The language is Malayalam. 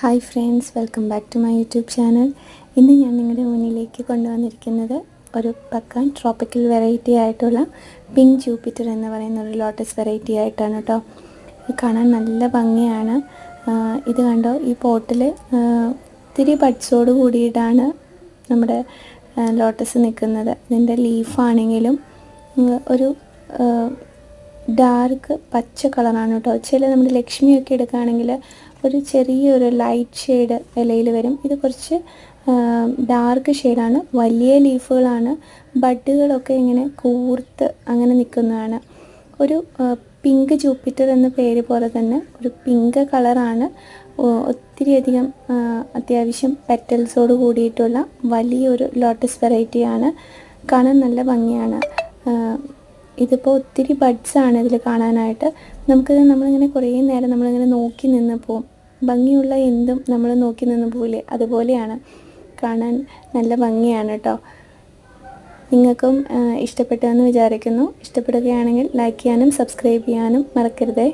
Hi friends welcome back to my YouTube channel. ഇന്ന് ഞാൻ നിങ്ങളുടെ മുന്നിലേക്ക് കൊണ്ടുവന്നിരിക്കുന്നത് ഒരു പക്ക ട്രോപ്പിക്കൽ വെറൈറ്റി ആയിട്ടുള്ള പിങ്ക് ജൂപ്പിറ്റർ എന്ന് പറയുന്ന ഒരു ലോട്ടസ് വെറൈറ്റി ആയിട്ടാണ് കേട്ടോ. കാണാൻ നല്ല ഭംഗിയാണ്. ഇത് കണ്ടോ ഈ പോട്ടിൽ ഇത്തിരി ബഡ്സോട് കൂടിയിട്ടാണ് നമ്മുടെ ലോട്ടസ് നിൽക്കുന്നത്. ഇതിന്റെ ലീഫാണെങ്കിലും ഒരു ഡാർക്ക് പച്ച കളറാണ് കേട്ടോ. ചില നമ്മുടെ ലക്ഷ്മിയൊക്കെ എടുക്കുകയാണെങ്കിൽ ഒരു ചെറിയൊരു ലൈറ്റ് ഷെയ്ഡ് ഇലയിൽ വരും. ഇത് കുറച്ച് ഡാർക്ക് ഷെയ്ഡാണ് വലിയ ലീഫുകളാണ് ബഡുകളൊക്കെ ഇങ്ങനെ കൂർത്ത് അങ്ങനെ നിൽക്കുന്നതാണ്. ഒരു പിങ്ക് ജൂപ്പിറ്റർ എന്ന പേര് പോലെ തന്നെ ഒരു പിങ്ക് കളറാണ് ഒത്തിരിയധികം അത്യാവശ്യം പെറ്റൽസോട് കൂടിയിട്ടുള്ള വലിയൊരു ലോട്ടസ് വെറൈറ്റിയാണ് കാണാൻ നല്ല ഭംഗിയാണ്. ഇതിപ്പോൾ ഒത്തിരി ആണ് ഇതിൽ കാണാനായിട്ട്. നമുക്കിത് നമ്മളിങ്ങനെ കുറേ നേരം നമ്മളിങ്ങനെ നോക്കി നിന്ന് പോവും ഭംഗിയുള്ള എന്തും നമ്മൾ നോക്കി നിന്ന് പോലെ അതുപോലെയാണ് കാണാൻ നല്ല ഭംഗിയാണ് കേട്ടോ നിങ്ങൾക്കും ഇഷ്ടപ്പെട്ടെന്ന് വിചാരിക്കുന്നു. ഇഷ്ടപ്പെടുകയാണെങ്കിൽ ലൈക്ക് ചെയ്യാനും സബ്സ്ക്രൈബ് ചെയ്യാനും മറക്കരുതേ.